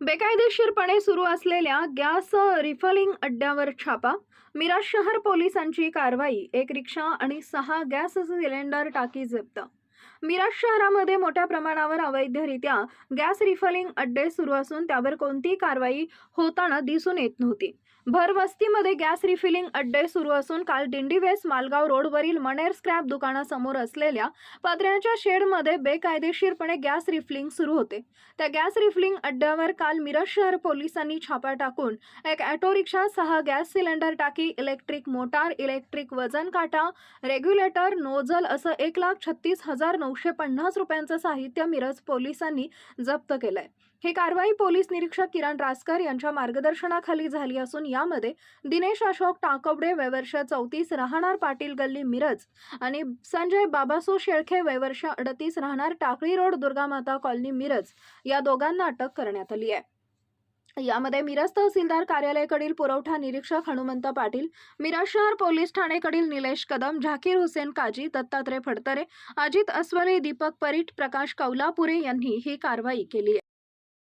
बेकायदेशीरपणे सुरू असलेल्या गॅस रिफलिंग अड्ड्यावर छापा मिराज शहर पोलिसांची कारवाई एक रिक्षा आणि सहा गॅस सिलेंडर टाकी जप्त मिराज शहरामध्ये मोठ्या प्रमाणावर अवैधरित्या गॅस रिफलिंग अड्डे सुरू असून त्यावर कोणतीही कारवाई होताना दिसून येत नव्हती. भर वस्तीमध्ये गॅस रिफिलिंग अड्डे सुरू असून काल दिंडी वेस्ट मालगाव रोडवरील मनेर स्क्रॅप दुकानासमोर असलेल्या पत्र्याच्या शेडमध्ये बेकायदेशीरपणे गॅस रिफिलिंग सुरू होते. त्या गॅस रिफिलिंग अड्ड्यावर काल मिरज शहर पोलिसांनी छापा टाकून एक ऑटो रिक्षा सहा गॅस सिलेंडर टाकी इलेक्ट्रिक मोटार इलेक्ट्रिक वजन काटा रेग्युलेटर नोझल असं एक लाख छत्तीस हजार नऊशे पन्नास रुपयांचं साहित्य मिरज पोलिसांनी जप्त केलंय. ही कारवाई पोलीस निरीक्षक किरण रासकर यांच्या मार्गदर्शनाखाली झाली असून यामध्ये दिनेश अशोक टाकवडे वयवर्ष चौतीस राहणार पाटील गल्ली मिरज आणि संजय बाबासो शेळखे वयवर्ष अडतीस राहणार टाकळी रोड दुर्गामाता कॉलनी मिरज या दोघांना अटक करण्यात आली आहे. यामध्ये मिरज तहसीलदार कार्यालयाकडील पुरवठा निरीक्षक हनुमंत पाटील मिरज शहर पोलीस ठाणेकडील निलेश कदम झाकीर हुसेन काजी दत्तात्रय फडतरे अजित अस्वले दीपक परीट प्रकाश कौलापुरे यांनी ही कारवाई केली आहे.